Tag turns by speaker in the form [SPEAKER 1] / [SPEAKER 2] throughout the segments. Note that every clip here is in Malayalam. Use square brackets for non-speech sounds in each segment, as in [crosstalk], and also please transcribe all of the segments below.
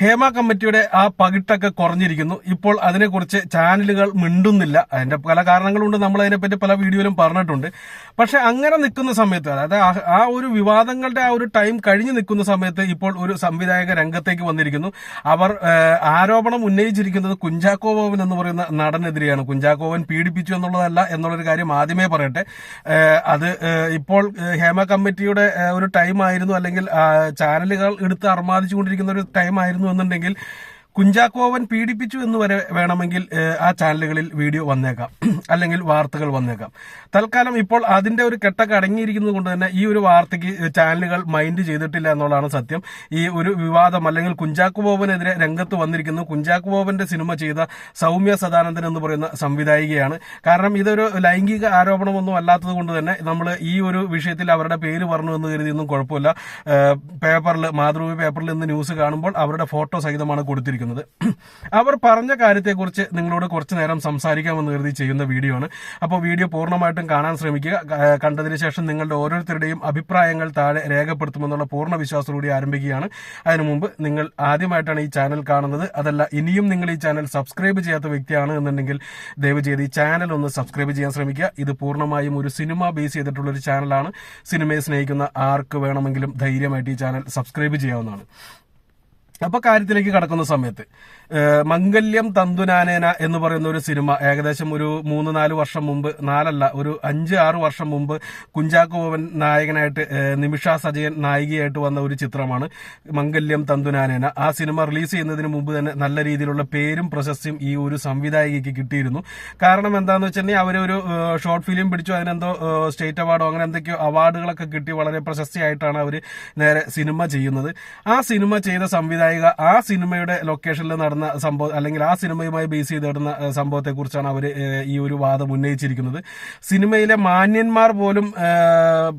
[SPEAKER 1] ഹേമ കമ്മിറ്റിയുടെ ആ പകിട്ടൊക്കെ കുറഞ്ഞിരിക്കുന്നു. ഇപ്പോൾ അതിനെക്കുറിച്ച് ചാനലുകൾ മിണ്ടുന്നില്ല. അതിന്റെ പല കാരണങ്ങളുണ്ട്. നമ്മൾ അതിനെപ്പറ്റി പല വീഡിയോയിലും പറഞ്ഞിട്ടുണ്ട്. പക്ഷെ അങ്ങനെ നിൽക്കുന്ന സമയത്ത് അതായത് ആ- ഒരു വിവാദങ്ങളുടെ ആ ഒരു ടൈം കഴിഞ്ഞു നിൽക്കുന്ന സമയത്ത് ഇപ്പോൾ ഒരു സംവിധായക രംഗത്തേക്ക് വന്നിരിക്കുന്നു. അവർ ആരോപണം ഉന്നയിച്ചിരിക്കുന്നത് കുഞ്ചാക്കോ ബോബൻ എന്ന് പറയുന്ന നടനെതിരെയാണ്. കുഞ്ചാക്കോ ബോബൻ പീഡിപ്പിച്ചു എന്നുള്ളതല്ല എന്നുള്ളൊരു കാര്യം ആദ്യമേ പറയട്ടെ. അത് ഇപ്പോൾ ഹേമ കമ്മിറ്റിയുടെ ഒരു ടൈം ആയിരുന്നു അല്ലെങ്കിൽ ചാനലുകൾ എടുത്ത് അർമാദിച്ചുകൊണ്ടിരിക്കുന്ന ഒരു ടൈം ആയിരുന്നു എന്നുണ്ടെങ്കിൽ കുഞ്ചാക്കോവൻ പീഡിപ്പിച്ചു എന്ന് വരെ വേണമെങ്കിൽ ആ ചാനലുകളിൽ വീഡിയോ വന്നേക്കാം. [clears throat] അല്ലെങ്കിൽ വാർത്തകൾ വന്നേക്കാം. തൽക്കാലം ഇപ്പോൾ അതിന്റെ ഒരു കെട്ടൊക്കെ അടങ്ങിയിരിക്കുന്നത് കൊണ്ട് തന്നെ ഈ ഒരു വാർത്തയ്ക്ക് ചാനലുകൾ മൈൻഡ് ചെയ്തിട്ടില്ല എന്നുള്ളതാണ് സത്യം. ഈ ഒരു വിവാദം അല്ലെങ്കിൽ കുഞ്ചാക്കുബോബനെതിരെ രംഗത്ത് വന്നിരിക്കുന്നു. കുഞ്ചാക്കുബോബന്റെ സിനിമ ചെയ്ത സൗമ്യ സദാനന്ദൻ എന്ന് പറയുന്ന സംവിധായികയാണ്. കാരണം ഇതൊരു ലൈംഗിക ആരോപണമൊന്നും അല്ലാത്തത് കൊണ്ട് തന്നെ നമ്മൾ ഈ ഒരു വിഷയത്തിൽ അവരുടെ പേര് പറഞ്ഞു എന്ന് കരുതിയൊന്നും കുഴപ്പമില്ല. പേപ്പറിൽ മാതൃഭൂമി പേപ്പറിൽ ഇന്ന് ന്യൂസ് കാണുമ്പോൾ അവരുടെ ഫോട്ടോ സഹിതമാണ് കൊടുത്തിരിക്കുന്നത്. അവർ പറഞ്ഞ കാര്യത്തെക്കുറിച്ച് നിങ്ങളോട് കുറച്ച് നേരം സംസാരിക്കാമെന്ന് കരുതി ചെയ്യുന്ന വീഡിയോ ആണ്. അപ്പോൾ വീഡിയോ പൂർണമായിട്ടും കാണാൻ ശ്രമിക്കുക. കണ്ടതിന് ശേഷം നിങ്ങളുടെ ഓരോരുത്തരുടെയും അഭിപ്രായങ്ങൾ താഴെ രേഖപ്പെടുത്തുമെന്നുള്ള പൂർണ വിശ്വാസത്തോടെ ആരംഭിക്കുകയാണ്. അതിനു മുമ്പ് നിങ്ങൾ ആദ്യമായിട്ടാണ് ഈ ചാനൽ കാണുന്നത്. അതല്ല ഇനിയും നിങ്ങൾ ഈ ചാനൽ സബ്സ്ക്രൈബ് ചെയ്യാത്ത വ്യക്തിയാണ് എന്നുണ്ടെങ്കിൽ ദയവ് ചെയ്ത് ഈ ചാനൽ ഒന്ന് സബ്സ്ക്രൈബ് ചെയ്യാൻ ശ്രമിക്കുക. ഇത് പൂർണമായും ഒരു സിനിമ ബേസ് ചെയ്തിട്ടുള്ള ഒരു ചാനലാണ്. സിനിമയെ സ്നേഹിക്കുന്ന ആർക്ക് വേണമെങ്കിലും ധൈര്യമായിട്ട് ഈ ചാനൽ സബ്സ്ക്രൈബ് ചെയ്യാവുന്നതാണ്. അപ്പൊ കാര്യത്തിലേക്ക് കടക്കുന്ന സമയത്ത്. മംഗല്യം തന്തുനാനേന എന്ന് പറയുന്ന ഒരു സിനിമ ഏകദേശം ഒരു മൂന്ന് നാല് വർഷം മുമ്പ് നാലല്ല ഒരു അഞ്ച് ആറ് വർഷം മുമ്പ് കുഞ്ചാക്കോ ബോബൻ നായകനായിട്ട് നിമിഷ സജയൻ നായികയായിട്ട് വന്ന ഒരു ചിത്രമാണ് മംഗല്യം തന്തുനാനേന. ആ സിനിമ റിലീസ് ചെയ്യുന്നതിന് മുമ്പ് തന്നെ നല്ല രീതിയിലുള്ള പേരും പ്രശസ്തിയും ഈ ഒരു സംവിധായികയ്ക്ക് കിട്ടിയിരുന്നു. കാരണം എന്താണെന്ന് വെച്ചിട്ടുണ്ടെങ്കിൽ അവരൊരു ഷോർട്ട് ഫിലിം പിടിച്ചു അതിനെന്തോ സ്റ്റേറ്റ് അവാർഡോ അങ്ങനെ എന്തൊക്കെയോ അവാർഡുകളൊക്കെ കിട്ടി വളരെ പ്രശസ്തിയായിട്ടാണ് അവർ നേരെ സിനിമ ചെയ്യുന്നത്. ആ സിനിമ ചെയ്ത സംവിധായിക ആ സിനിമയുടെ ലൊക്കേഷനിൽ നടന്ന സംഭവം അല്ലെങ്കിൽ ആ സിനിമയുമായി ബേസ് ചെയ്ത് നടന്ന സംഭവത്തെക്കുറിച്ചാണ് അവർ ഈ ഒരു വാദം ഉന്നയിച്ചിരിക്കുന്നത്. സിനിമയിലെ മാന്യന്മാർ പോലും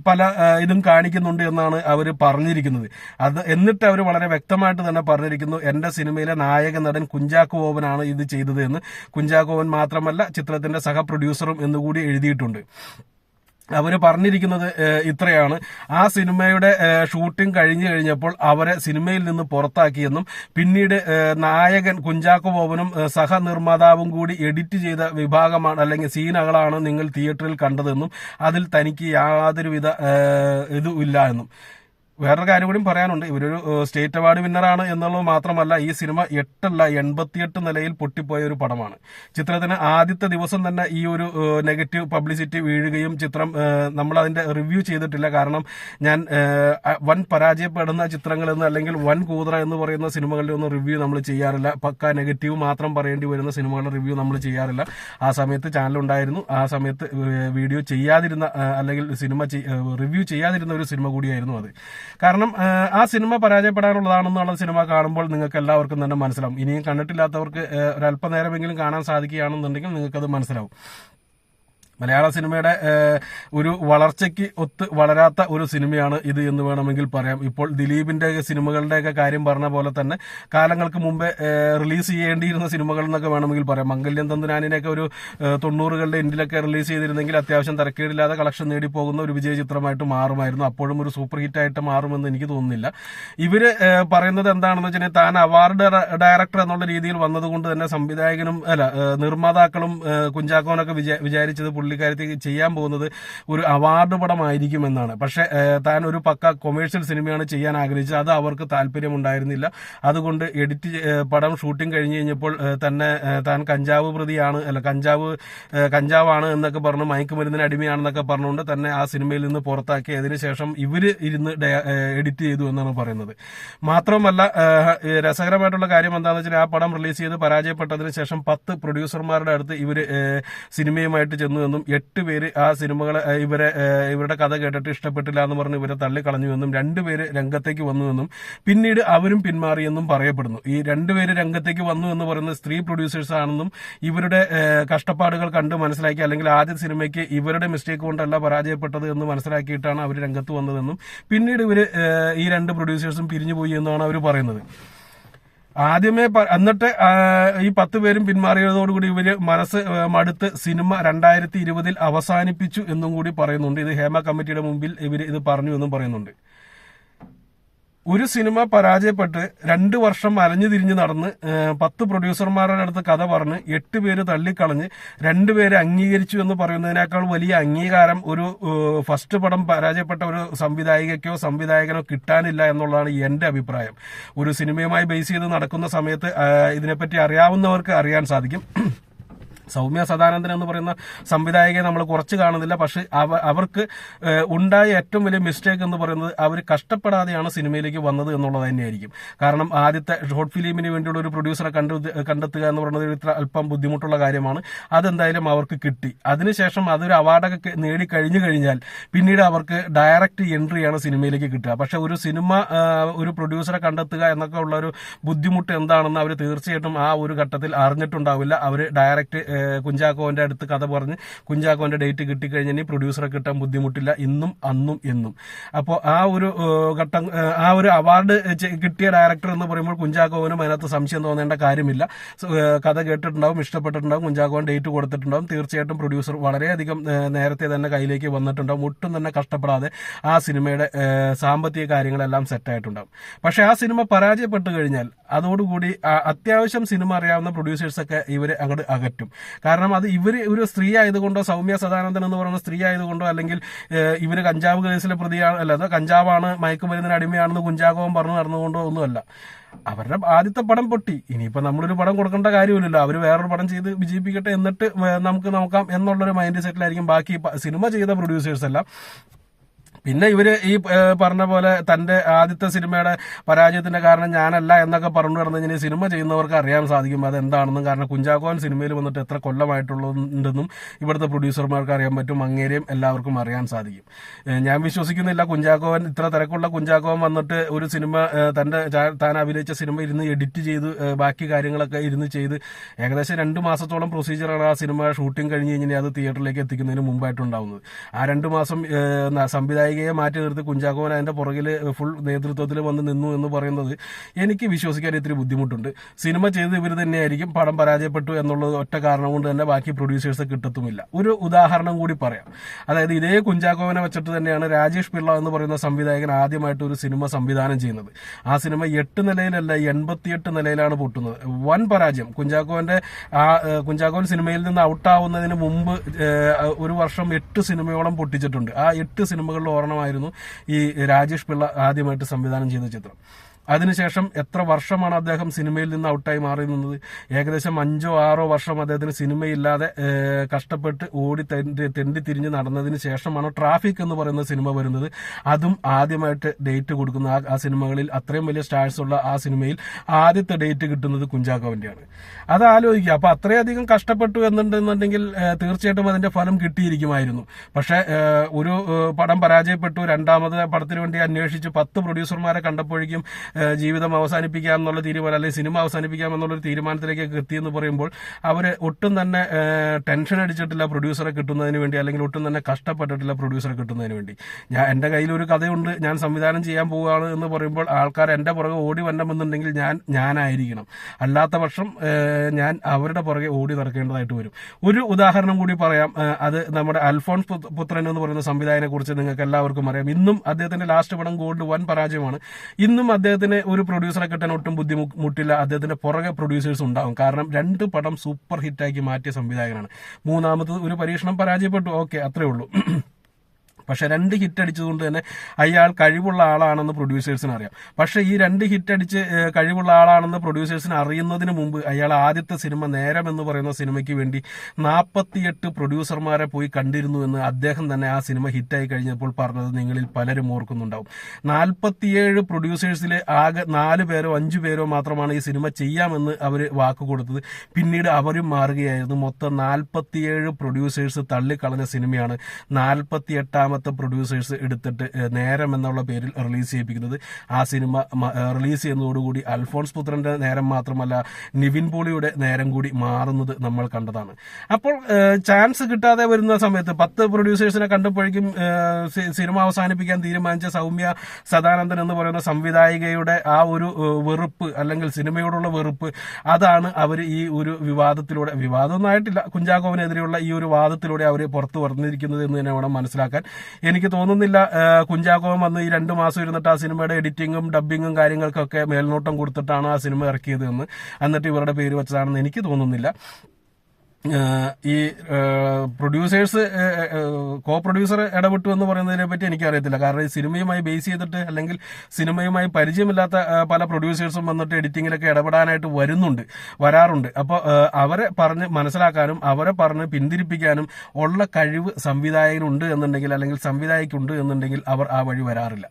[SPEAKER 1] പല ഇതും കാണിക്കുന്നുണ്ട് എന്നാണ് അവർ പറഞ്ഞിരിക്കുന്നത്. അത് എന്നിട്ട് അവർ വളരെ വ്യക്തമായിട്ട് തന്നെ പറഞ്ഞിരിക്കുന്നു എന്റെ സിനിമയിലെ നായക നടൻ കുഞ്ചാക്കോ ബോബനാണ് ഇത് ചെയ്തത് എന്ന് കുഞ്ചാക്കോവൻ മാത്രമല്ല ചിത്രത്തിന്റെ സഹപ്രൊഡ്യൂസറും എന്നുകൂടി എഴുതിയിട്ടുണ്ട്. അവർ പറഞ്ഞിരിക്കുന്നത് ഇത്രയാണ്. ആ സിനിമയുടെ ഷൂട്ടിംഗ് കഴിഞ്ഞു കഴിഞ്ഞപ്പോൾ അവരെ സിനിമയിൽ നിന്ന് പുറത്താക്കിയെന്നും പിന്നീട് നായകൻ കുഞ്ചാക്കോ ബോബനും സഹനിർമ്മാതാവും കൂടി എഡിറ്റ് ചെയ്ത വിഭാഗമാണ് അല്ലെങ്കിൽ സീനുകളാണ് നിങ്ങൾ തിയേറ്ററിൽ കണ്ടതെന്നും അതിൽ തനിക്ക് യാതൊരുവിധ ഇതും ഇല്ല എന്നും. വേറൊരു കാര്യം കൂടി പറയാനുണ്ട്. ഇവരൊരു സ്റ്റേറ്റ് അവാർഡ് വിന്നറാണ് എന്നുള്ളത് മാത്രമല്ല ഈ സിനിമ എട്ടല്ല എൺപത്തിയെട്ട് നിലയിൽ പൊട്ടിപ്പോയ ഒരു പടമാണ്. ചിത്രത്തിന് ആദ്യത്തെ ദിവസം തന്നെ ഈ ഒരു നെഗറ്റീവ് പബ്ലിസിറ്റി വീഴുകയും ചിത്രം നമ്മൾ അതിന്റെ റിവ്യൂ ചെയ്തിട്ടില്ല. കാരണം ഞാൻ വൻ പരാജയപ്പെടുന്ന ചിത്രങ്ങൾ എന്ന് അല്ലെങ്കിൽ വൻ കൂതറ എന്ന് പറയുന്ന സിനിമകളുടെ ഒന്നും റിവ്യൂ നമ്മൾ ചെയ്യാറില്ല. പക്ക നെഗറ്റീവ് മാത്രം പറയേണ്ടി വരുന്ന സിനിമകളുടെ റിവ്യൂ നമ്മൾ ചെയ്യാറില്ല. ആ സമയത്ത് ചാനൽ ഉണ്ടായിരുന്നു ആ സമയത്ത് വീഡിയോ ചെയ്യാതിരുന്ന അല്ലെങ്കിൽ സിനിമ റിവ്യൂ ചെയ്യാതിരുന്ന ഒരു സിനിമ കൂടിയായിരുന്നു അത്. കാരണം ആ സിനിമ പരാജയപ്പെടാനുള്ളതാണെന്നുള്ള സിനിമ കാണുമ്പോൾ നിങ്ങൾക്ക് എല്ലാവർക്കും തന്നെ മനസ്സിലാവും. ഇനിയും കണ്ടിട്ടില്ലാത്തവർക്ക് ഒരല്പനേരമെങ്കിലും കാണാൻ സാധിക്കുകയാണെന്നുണ്ടെങ്കിൽ നിങ്ങൾക്കത് മനസ്സിലാവും. മലയാള സിനിമയുടെ ഒരു വളർച്ചയ്ക്ക് ഒത്ത് വളരാത്ത ഒരു സിനിമയാണ് ഇത് എന്ന് വേണമെങ്കിൽ പറയാം. ഇപ്പോൾ ദിലീപിന്റെ സിനിമകളുടെയൊക്കെ കാര്യം പറഞ്ഞ പോലെ തന്നെ കാലങ്ങൾക്ക് മുമ്പേ റിലീസ് ചെയ്യേണ്ടിയിരുന്ന സിനിമകൾ എന്നൊക്കെ വേണമെങ്കിൽ പറയാം. മംഗല്യം തന്തുനാനിനെയൊക്കെ ഒരു തൊണ്ണൂറുകളുടെ എൻഡിലൊക്കെ റിലീസ് ചെയ്തിരുന്നെങ്കിൽ അത്യാവശ്യം തിരക്കേടില്ലാതെ കളക്ഷൻ നേടിപ്പോകുന്ന ഒരു വിജയ ചിത്രമായിട്ട് മാറുമായിരുന്നു. അപ്പോഴും ഒരു സൂപ്പർ ഹിറ്റായിട്ട് മാറുമെന്ന് എനിക്ക് തോന്നുന്നില്ല. ഇവർ പറയുന്നത് എന്താണെന്ന് വെച്ചാൽ താൻ അവാർഡ് ഡയറക്ടർ എന്നുള്ള രീതിയിൽ വന്നതുകൊണ്ട് തന്നെ സംവിധായകനും അല്ല നിർമ്മാതാക്കളും കുഞ്ചാക്കോനൊക്കെ വിചാ- വിചാരിച്ചത് പുള്ളിക്കാരത്തി ചെയ്യാൻ പോകുന്നത് ഒരു അവാർഡ് പടമായിരിക്കും എന്നാണ് പക്ഷേ താൻ ഒരു പക്ക കൊമേഴ്ഷ്യൽ സിനിമയാണ് ചെയ്യാൻ ആഗ്രഹിച്ചത്. അത് അവർക്ക് താല്പര്യമുണ്ടായിരുന്നില്ല. അതുകൊണ്ട് എഡിറ്റ് പടം ഷൂട്ടിംഗ് കഴിഞ്ഞ് കഴിഞ്ഞപ്പോൾ തന്നെ താൻ കഞ്ചാവ് പ്രതിയാണ് അല്ല കഞ്ചാവ് കഞ്ചാവാണ് എന്നൊക്കെ പറഞ്ഞു മയക്കുമരുന്നിന് അടിമയാണെന്നൊക്കെ പറഞ്ഞുകൊണ്ട് തന്നെ ആ സിനിമയിൽ നിന്ന് പുറത്താക്കി. അതിനുശേഷം ഇവർ ഇരുന്ന് എഡിറ്റ് ചെയ്തു എന്നാണ് പറയുന്നത്. മാത്രമല്ല രസകരമായിട്ടുള്ള കാര്യം എന്താണെന്ന് വെച്ചാൽ ആ പടം റിലീസ് ചെയ്ത് പരാജയപ്പെട്ടതിന് ശേഷം പത്ത് പ്രൊഡ്യൂസർമാരുടെ അടുത്ത് ഏഹ്, സിനിമയുമായിട്ട് ചെന്നു എന്നും എട്ട് പേര് ആ സിനിമകളെ ഇവരെ ഇവരുടെ കഥ കേട്ടിട്ട് ഇഷ്ടപ്പെട്ടില്ല എന്ന് പറഞ്ഞ് ഇവരെ തള്ളിക്കളഞ്ഞു എന്നും രണ്ടുപേര് രംഗത്തേക്ക് വന്നു എന്നും പിന്നീട് അവരും പിന്മാറിയെന്നും പറയപ്പെടുന്നു. ഈ രണ്ടുപേര് രംഗത്തേക്ക് വന്നു എന്ന് പറയുന്ന സ്ത്രീ പ്രൊഡ്യൂസേഴ്സ് ആണെന്നും ഇവരുടെ കഷ്ടപ്പാടുകൾ കണ്ട് മനസ്സിലാക്കി അല്ലെങ്കിൽ ആദ്യ സിനിമയ്ക്ക് ഇവരുടെ മിസ്റ്റേക്ക് കൊണ്ടല്ല പരാജയപ്പെട്ടത് എന്ന് മനസ്സിലാക്കിയിട്ടാണ് അവർ രംഗത്ത് വന്നതെന്നും പിന്നീട് ഇവർ ഈ രണ്ട് പ്രൊഡ്യൂസേഴ്സും പിരിഞ്ഞുപോയി എന്നാണ് അവർ പറയുന്നത്. ആദ്യമേ എന്നിട്ട് ഈ പത്ത് പേരും പിന്മാറിയതോടുകൂടി ഇവർ മനസ്സ് മടുത്ത് സിനിമ രണ്ടായിരത്തി ഇരുപതിൽ അവസാനിപ്പിച്ചു എന്നും കൂടി പറയുന്നുണ്ട്. ഇത് ഹേമ കമ്മിറ്റിയുടെ മുമ്പിൽ ഇവർ ഇത് പറഞ്ഞു എന്നും പറയുന്നുണ്ട്. ഒരു സിനിമ പരാജയപ്പെട്ട് രണ്ട് വർഷം അലഞ്ഞു തിരിഞ്ഞ് നടന്ന് പത്ത് പ്രൊഡ്യൂസർമാരുടെ അടുത്ത് കഥ പറഞ്ഞ് എട്ട് പേര് തള്ളിക്കളഞ്ഞ് രണ്ടുപേരെ അംഗീകരിച്ചു എന്ന് പറയുന്നതിനേക്കാൾ വലിയ അംഗീകാരം ഒരു ഫസ്റ്റ് പടം പരാജയപ്പെട്ട ഒരു സംവിധായികയ്ക്കോ സംവിധായകനോ കിട്ടാനില്ല എന്നുള്ളതാണ് എന്റെ അഭിപ്രായം. ഒരു സിനിമയുമായി ബേസ് ചെയ്ത് നടക്കുന്ന സമയത്ത് ഇതിനെപ്പറ്റി അറിയാവുന്നവർക്ക് അറിയാൻ സാധിക്കും. സൗമ്യ സദാനന്ദൻ എന്ന് പറയുന്ന സംവിധായകയെ നമ്മൾ കുറച്ച് കാണുന്നില്ല. പക്ഷെ അവ അവർക്ക് ഉണ്ടായ ഏറ്റവും വലിയ മിസ്റ്റേക്ക് എന്ന് പറയുന്നത് അവർ കഷ്ടപ്പെടാതെയാണ് സിനിമയിലേക്ക് വന്നത് എന്നുള്ളത് തന്നെയായിരിക്കും. കാരണം ആദ്യത്തെ ഷോർട്ട് ഫിലിമിന് വേണ്ടിയുള്ള ഒരു പ്രൊഡ്യൂസറെ കണ്ടു കണ്ടെത്തുക എന്ന് പറയുന്നത് ഇത്ര അല്പം ബുദ്ധിമുട്ടുള്ള കാര്യമാണ്. അതെന്തായാലും അവർക്ക് കിട്ടി. അതിനുശേഷം അതൊരു അവാർഡൊക്കെ നേടി കഴിഞ്ഞു കഴിഞ്ഞാൽ പിന്നീട് അവർക്ക് ഡയറക്റ്റ് എൻട്രിയാണ് സിനിമയിലേക്ക് കിട്ടുക. പക്ഷെ ഒരു സിനിമ ഒരു പ്രൊഡ്യൂസറെ കണ്ടെത്തുക എന്നൊക്കെ ഉള്ള ഒരു ബുദ്ധിമുട്ട് എന്താണെന്ന് അവർ തീർച്ചയായിട്ടും ആ ഒരു ഘട്ടത്തിൽ അറിഞ്ഞിട്ടുണ്ടാവില്ല. അവർ ഡയറക്റ്റ് കുഞ്ചാക്കോന്റെ അടുത്ത് കഥ പറഞ്ഞ് കുഞ്ചാക്കോന്റെ ഡേറ്റ് കിട്ടിക്കഴിഞ്ഞാൽ പ്രൊഡ്യൂസറെ കിട്ടാൻ ബുദ്ധിമുട്ടില്ല. ഇന്നും അന്നും എന്നും. അപ്പോൾ ആ ഒരു ഘട്ടം ആ ഒരു അവാർഡ് കിട്ടിയ ഡയറക്ടർ എന്ന് പറയുമ്പോൾ കുഞ്ചാക്കോവനും അതിനകത്ത് സംശയം തോന്നേണ്ട കാര്യമില്ല. കഥ കേട്ടിട്ടുണ്ടാവും ഇഷ്ടപ്പെട്ടിട്ടുണ്ടാവും കുഞ്ചാക്കോൻ ഡേറ്റ് കൊടുത്തിട്ടുണ്ടാവും. തീർച്ചയായിട്ടും പ്രൊഡ്യൂസർ വളരെയധികം നേരത്തെ തന്നെ കയ്യിലേക്ക് വന്നിട്ടുണ്ടാവും. ഒട്ടും തന്നെ കഷ്ടപ്പെടാതെ ആ സിനിമയുടെ സാമ്പത്തിക കാര്യങ്ങളെല്ലാം സെറ്റായിട്ടുണ്ടാവും പക്ഷേ ആ സിനിമ പരാജയപ്പെട്ടു കഴിഞ്ഞാൽ അതോടുകൂടി അത്യാവശ്യം സിനിമ അറിയാവുന്ന പ്രൊഡ്യൂസേഴ്സൊക്കെ ഇവരെ അങ്ങോട്ട് അകറ്റും. കാരണം അത് ഇവർ ഒരു സ്ത്രീ ആയതുകൊണ്ടോ സൗമ്യ സദാനന്ദൻ എന്ന് പറയുന്ന സ്ത്രീ ആയതുകൊണ്ടോ അല്ലെങ്കിൽ ഇവർ കഞ്ചാവ് കേസിലെ പ്രതിയാണ് അല്ല അത് കഞ്ചാവാണ് മയക്കുമരുന്നിന് അടിമയാണെന്ന് കുഞ്ചാകോവൻ പറഞ്ഞു നടന്നുകൊണ്ടോ ഒന്നുമല്ല. അവരുടെ ആദ്യത്തെ പടം പൊട്ടി. ഇനിയിപ്പോ നമ്മളൊരു പടം കൊടുക്കേണ്ട കാര്യമില്ലല്ലോ. അവർ വേറൊരു പടം ചെയ്ത് വിജയിപ്പിക്കട്ടെ എന്നിട്ട് നമുക്ക് നോക്കാം എന്നുള്ളൊരു മൈൻഡ് സെറ്റിലായിരിക്കും ബാക്കി സിനിമ ചെയ്ത പ്രൊഡ്യൂസേഴ്സ് എല്ലാം. പിന്നെ ഇവർ ഈ പറഞ്ഞ പോലെ തന്റെ ആദ്യത്തെ സിനിമയുടെ പരാജയത്തിന്റെ കാരണം ഞാനല്ല എന്നൊക്കെ പറഞ്ഞു കിടന്നു കഴിഞ്ഞാൽ സിനിമ ചെയ്യുന്നവർക്ക് അറിയാൻ സാധിക്കും അത് എന്താണെന്നും. കാരണം കുഞ്ചാക്കോൻ സിനിമയിൽ വന്നിട്ട് എത്ര കൊല്ലമായിട്ടുള്ളതുണ്ടെന്നും ഇവിടുത്തെ പ്രൊഡ്യൂസർമാർക്ക് അറിയാൻ പറ്റും. അങ്ങേരെയും എല്ലാവർക്കും അറിയാൻ സാധിക്കും. ഞാൻ വിശ്വസിക്കുന്നില്ല. കുഞ്ചാക്കോവൻ ഇത്ര തിരക്കുള്ള കുഞ്ചാക്കോവൻ വന്നിട്ട് ഒരു സിനിമ തന്റെ താൻ അഭിനയിച്ച സിനിമ ഇരുന്ന് എഡിറ്റ് ചെയ്ത് ബാക്കി കാര്യങ്ങളൊക്കെ ഇരുന്ന് ചെയ്ത് ഏകദേശം രണ്ട് മാസത്തോളം പ്രൊസീജിയറാണ് ആ സിനിമ ഷൂട്ടിംഗ് കഴിഞ്ഞ് കഴിഞ്ഞാൽ അത് തിയേറ്ററിലേക്ക് എത്തിക്കുന്നതിന് മുമ്പായിട്ടുണ്ടാവുന്നത്. ആ രണ്ട് മാസം ഏഹ്, ന- സംവിധായികയെ മാറ്റി നിർത്തി കുഞ്ചാക്കോൻ അതിന്റെ പുറകിൽ ഫുൾ നേതൃത്വത്തിൽ വന്ന് നിന്നു എന്ന് പറയുന്നത് എനിക്ക് വിശ്വസിക്കാൻ ഇത്തിരി ബുദ്ധിമുട്ടുണ്ട്. സിനിമ ചെയ്ത് ഇവർ തന്നെയായിരിക്കും പടം പരാജയപ്പെട്ടു എന്നുള്ളത് ഒറ്റ കാരണം കൊണ്ട് തന്നെ ബാക്കി പ്രൊഡ്യൂസേഴ്സ് കിട്ടത്തുമില്ല. ഒരു ഉദാഹരണം കൂടി പറയാം. അതായത് ഇതേ കുഞ്ചാക്കോവനെ വെച്ചിട്ട് തന്നെയാണ് രാജേഷ് പിള്ള എന്ന് പറയുന്ന സംവിധായകൻ ആദ്യമായിട്ട് ഒരു സിനിമ സംവിധാനം ചെയ്യുന്നത്. ആ സിനിമ എട്ട് നിലയിലല്ല എൺപത്തിയെട്ട് നിലയിലാണ് പൊട്ടുന്നത്. വൻ പരാജയം. കുഞ്ചാക്കോവന്റെ ആ കുഞ്ചാക്കോൻ സിനിമയിൽ നിന്ന് ഔട്ടാവുന്നതിന് മുമ്പ് ഒരു വർഷം എട്ട് സിനിമയോളം പൊട്ടിച്ചിട്ടുണ്ട്. ആ എട്ട് സിനിമകളിൽ ഓർണമായിരുന്നു ഈ രാജേഷ് പിള്ള ആദ്യമായിട്ട് സംവിധാനം ചെയ്ത ചിത്രം. അതിനുശേഷം എത്ര വർഷമാണ് അദ്ദേഹം സിനിമയിൽ നിന്ന് ഔട്ടായി മാറി നിന്നത്? ഏകദേശം അഞ്ചോ ആറോ വർഷം അദ്ദേഹത്തിന് സിനിമയില്ലാതെ കഷ്ടപ്പെട്ട് ഓടി തെണ്ടി തിരിഞ്ഞ് നടന്നതിന് ശേഷമാണ് ട്രാഫിക് എന്ന് പറയുന്ന സിനിമ വരുന്നത്. അതും ആദ്യമായിട്ട് ഡേറ്റ് കൊടുക്കുന്ന ആ- സിനിമകളിൽ അത്രയും വലിയ സ്റ്റാഴ്സ് ഉള്ള ആ സിനിമയിൽ ആദ്യത്തെ ഡേറ്റ് കിട്ടുന്നത് കുഞ്ചാക്കോവിന്റെയാണ്. അത് ആലോചിക്കുക. അപ്പൊ അത്രയധികം കഷ്ടപ്പെട്ടു എന്നുണ്ടെന്നുണ്ടെങ്കിൽ തീർച്ചയായിട്ടും അതിന്റെ ഫലം കിട്ടിയിരിക്കുമായിരുന്നു. പക്ഷെ ഒരു പടം പരാജയപ്പെട്ടു. രണ്ടാമത് പടത്തിന് വേണ്ടി അന്വേഷിച്ച് പത്ത് പ്രൊഡ്യൂസർമാരെ കണ്ടപ്പോഴേക്കും ജീവിതം അവസാനിപ്പിക്കാം എന്നുള്ള തീരുമാനം അല്ലെങ്കിൽ സിനിമ അവസാനിപ്പിക്കാം എന്നുള്ളൊരു തീരുമാനത്തിലേക്ക് എത്തിയെന്ന് പറയുമ്പോൾ അവർ ഒട്ടും തന്നെ ടെൻഷൻ അടിച്ചിട്ടില്ല പ്രൊഡ്യൂസറെ കിട്ടുന്നതിന് വേണ്ടി അല്ലെങ്കിൽ ഒട്ടും തന്നെ കഷ്ടപ്പെട്ടിട്ടില്ല പ്രൊഡ്യൂസറെ കിട്ടുന്നതിന് വേണ്ടി. ഞാൻ എന്റെ കയ്യിൽ ഒരു കഥയുണ്ട് ഞാൻ സംവിധാനം ചെയ്യാൻ പോവുകയാണ് എന്ന് പറയുമ്പോൾ ആൾക്കാർ എന്റെ പുറകെ ഓടി വരണമെന്നുണ്ടെങ്കിൽ ഞാൻ ഞാനായിരിക്കണം. അല്ലാത്ത പക്ഷം ഞാൻ അവരുടെ പുറകെ ഓടി നടക്കേണ്ടതായിട്ട് വരും. ഒരു ഉദാഹരണം കൂടി പറയാം. അത് നമ്മുടെ അൽഫോൺസ് പുത്രൻ എന്ന് പറയുന്ന സംവിധായകനെ കുറിച്ച് നിങ്ങൾക്ക് എല്ലാവർക്കും അറിയാം. ഇന്നും അദ്ദേഹത്തിന്റെ ലാസ്റ്റ് പടം ഗോൾഡ് വൻ പരാജയമാണ്. ഇന്നും അദ്ദേഹത്തിന് ഒരു പ്രൊഡ്യൂസറെ കിട്ടാൻ ഒട്ടും ബുദ്ധിമുട്ടില്ല. അദ്ദേഹത്തിന്റെ പുറകെ പ്രൊഡ്യൂസേഴ്സ് ഉണ്ടാവും. കാരണം രണ്ട് പടം സൂപ്പർ ഹിറ്റാക്കി മാറ്റിയ സംവിധായകനാണ്. മൂന്നാമത് ഒരു പരീക്ഷണം പരാജയപ്പെട്ടു. ഓക്കെ അത്രേ ഉള്ളൂ. പക്ഷെ രണ്ട് ഹിറ്റ് അടിച്ചതുകൊണ്ട് തന്നെ അയാൾ കഴിവുള്ള ആളാണെന്ന് പ്രൊഡ്യൂസേഴ്സിന് അറിയാം. പക്ഷെ ഈ രണ്ട് ഹിറ്റ് അടിച്ച് കഴിവുള്ള ആളാണെന്ന് പ്രൊഡ്യൂസേഴ്സിന് അറിയുന്നതിന് മുമ്പ് അയാൾ ആദ്യത്തെ സിനിമ നേരം എന്ന് പറയുന്ന സിനിമയ്ക്ക് വേണ്ടി നാൽപ്പത്തിയെട്ട് പ്രൊഡ്യൂസർമാരെ പോയി കണ്ടിരുന്നു എന്ന് അദ്ദേഹം തന്നെ ആ സിനിമ ഹിറ്റായി കഴിഞ്ഞപ്പോൾ പറഞ്ഞത് നിങ്ങളിൽ പലരും ഓർക്കുന്നുണ്ടാവും. നാൽപ്പത്തിയേഴ് പ്രൊഡ്യൂസേഴ്സിൽ ആകെ നാല് പേരോ അഞ്ചു പേരോ മാത്രമാണ് ഈ സിനിമ ചെയ്യാമെന്ന് അവർ വാക്ക് കൊടുത്തത്. പിന്നീട് അവരും മാറുകയായിരുന്നു. മൊത്തം നാൽപ്പത്തിയേഴ് പ്രൊഡ്യൂസേഴ്സ് തള്ളിക്കളഞ്ഞ സിനിമയാണ് നാൽപ്പത്തി എട്ടാമത് രണ്ടാമത്തെ പ്രൊഡ്യൂസേഴ്സ് എടുത്തിട്ട് നേരം എന്നുള്ള പേരിൽ റിലീസ് ചെയ്യിപ്പിക്കുന്നത്. ആ സിനിമ റിലീസ് ചെയ്യുന്നതോടുകൂടി അൽഫോൺസ് പുത്രന്റെ നേരം മാത്രമല്ല നിവിൻ പോളിയുടെ നേരം കൂടി മാറുന്നത് നമ്മൾ കണ്ടതാണ്. അപ്പോൾ ചാൻസ് കിട്ടാതെ വരുന്ന സമയത്ത് പത്ത് പ്രൊഡ്യൂസേഴ്സിനെ കണ്ടപ്പോഴേക്കും സിനിമ അവസാനിപ്പിക്കാൻ തീരുമാനിച്ച സൗമ്യ സദാനന്ദൻ എന്ന് പറയുന്ന സംവിധായികയുടെ ആ ഒരു വെറുപ്പ് അല്ലെങ്കിൽ സിനിമയോടുള്ള വെറുപ്പ് അതാണ് അവർ ഈ ഒരു വിവാദത്തിലൂടെ വിവാദമൊന്നും ആയിട്ടില്ല. കുഞ്ചാക്കോവിനെതിരെയുള്ള ഈ ഒരു വാദത്തിലൂടെ അവർ പുറത്തു വന്നിരിക്കുന്നത് എന്ന് തന്നെ വേണം മനസ്സിലാക്കാൻ. എനിക്ക് തോന്നുന്നില്ല കുഞ്ചാക്കോവൻ വന്ന് ഈ രണ്ട് മാസം ഇരുന്നിട്ട് ആ സിനിമയുടെ എഡിറ്റിങ്ങും ഡബിങ്ങും കാര്യങ്ങൾക്കൊക്കെ മേൽനോട്ടം കൊടുത്തിട്ടാണ് ആ സിനിമ ഇറക്കിയത് എന്ന് എന്നിട്ട് ഇവരുടെ പേര് വെച്ചതാണെന്ന് എനിക്ക് തോന്നുന്നില്ല. ഈ പ്രൊഡ്യൂസേഴ്സ് കോ പ്രൊഡ്യൂസർ ഇടപെട്ടു എന്ന് പറയുന്നതിനെ പറ്റി എനിക്ക് അറിയത്തില്ല കാരണം ഈ സിനിമയുമായി ബേസ് ചെയ്തിട്ട് അല്ലെങ്കിൽ സിനിമയുമായി പരിചയമില്ലാത്ത പല പ്രൊഡ്യൂസേഴ്സും വന്നിട്ട് എഡിറ്റിങ്ങിലൊക്കെ ഇടപെടാനായിട്ട് വരുന്നുണ്ട് വരാറുണ്ട്. അപ്പോൾ അവരെ പറഞ്ഞ് മനസ്സിലാക്കാനും അവരെ പറഞ്ഞ് പിന്തിരിപ്പിക്കാനും ഉള്ള കഴിവ് സംവിധായകനുണ്ട് എന്നുണ്ടെങ്കിൽ അല്ലെങ്കിൽ സംവിധായകുണ്ട് എന്നുണ്ടെങ്കിൽ അവർ ആ വഴി വരാറില്ല.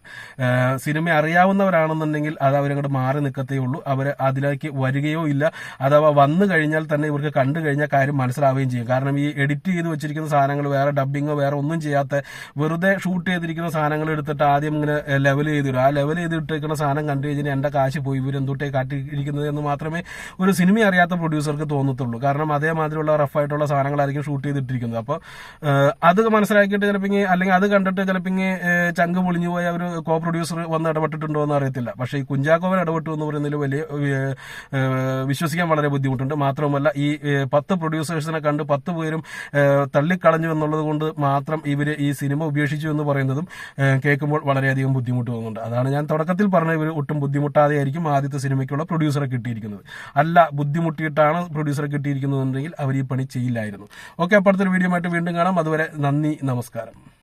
[SPEAKER 1] സിനിമ അറിയാവുന്നവരാണെന്നുണ്ടെങ്കിൽ അത് അവരങ്ങോട്ട് മാറി നിൽക്കത്തേ ഉള്ളൂ. അവർ അതിലേക്ക് വരികയോ ഇല്ല. അഥവാ വന്നു കഴിഞ്ഞാൽ തന്നെ ഇവർക്ക് കണ്ടു കഴിഞ്ഞാൽ കാര്യം മനസ്സിലാവുകയും ചെയ്യും. കാരണം ഈ എഡിറ്റ് ചെയ്ത് വെച്ചിരിക്കുന്ന സാധനങ്ങൾ വേറെ ഡബിങ്ങോ വേറെ ഒന്നും ചെയ്യാത്ത വെറുതെ ഷൂട്ട് ചെയ്തിരിക്കുന്ന സാധനങ്ങൾ എടുത്തിട്ട് ആദ്യം ഇങ്ങനെ ലെവൽ ചെയ്തിടും. ആ ലെവൽ ചെയ്തിട്ടിരിക്കുന്ന സാധനം കണ്ടു കഴിഞ്ഞാൽ എന്റെ കാശ് പോയി. ഇവരെന്തൊട്ടേ കാട്ടിയിരിക്കുന്നത് എന്ന് മാത്രമേ ഒരു സിനിമ അറിയാത്ത പ്രൊഡ്യൂസർക്ക് തോന്നത്തുള്ളൂ. കാരണം അതേമാതിരിയുള്ള റഫായിട്ടുള്ള സാധനങ്ങളായിരിക്കും ഷൂട്ട് ചെയ്തിട്ടിരിക്കുന്നത്. അപ്പോൾ അത് മനസ്സിലാക്കിയിട്ട് ചിലപ്പോൾ അല്ലെങ്കിൽ അത് കണ്ടിട്ട് ചിലപ്പോൾ ചങ്ക് പൊളിഞ്ഞു പോയ ഒരു കോ പ്രൊഡ്യൂസർ വന്ന് ഇടപെട്ടിട്ടുണ്ടോ എന്ന് അറിയത്തില്ല. പക്ഷേ ഈ കുഞ്ചാക്കോവൻ ഇടപെട്ടു എന്ന് പറയുന്നതിൽ വലിയ വിശ്വസിക്കാൻ വളരെ ബുദ്ധിമുട്ടുണ്ട്. മാത്രമല്ല ഈ പത്ത് പത്ത് പ്രൊഡ്യൂസേഴ്സിനെ കണ്ട് പത്ത് പേരും തള്ളിക്കളഞ്ഞു എന്നുള്ളത് കൊണ്ട് മാത്രം ഇവർ ഈ സിനിമ ഉപേക്ഷിച്ചു എന്ന് പറയുന്നതും കേൾക്കുമ്പോൾ വളരെയധികം ബുദ്ധിമുട്ട് തോന്നുന്നുണ്ട്. അതാണ് ഞാൻ തുടക്കത്തിൽ പറഞ്ഞ ഇവർ ഒട്ടും ബുദ്ധിമുട്ടാതെയായിരിക്കും ആദ്യത്തെ സിനിമയ്ക്കുള്ള പ്രൊഡ്യൂസറെ കിട്ടിയിരിക്കുന്നത്. അല്ല ബുദ്ധിമുട്ടിയിട്ടാണ് പ്രൊഡ്യൂസറെ കിട്ടിയിരിക്കുന്നതെന്നുണ്ടെങ്കിൽ അവർ ഈ പണി ചെയ്യില്ലായിരുന്നു. ഓക്കെ അപ്പോഴത്തെ വീഡിയോ ആയിട്ട് വീണ്ടും കാണാം. അതുവരെ നന്ദി നമസ്കാരം.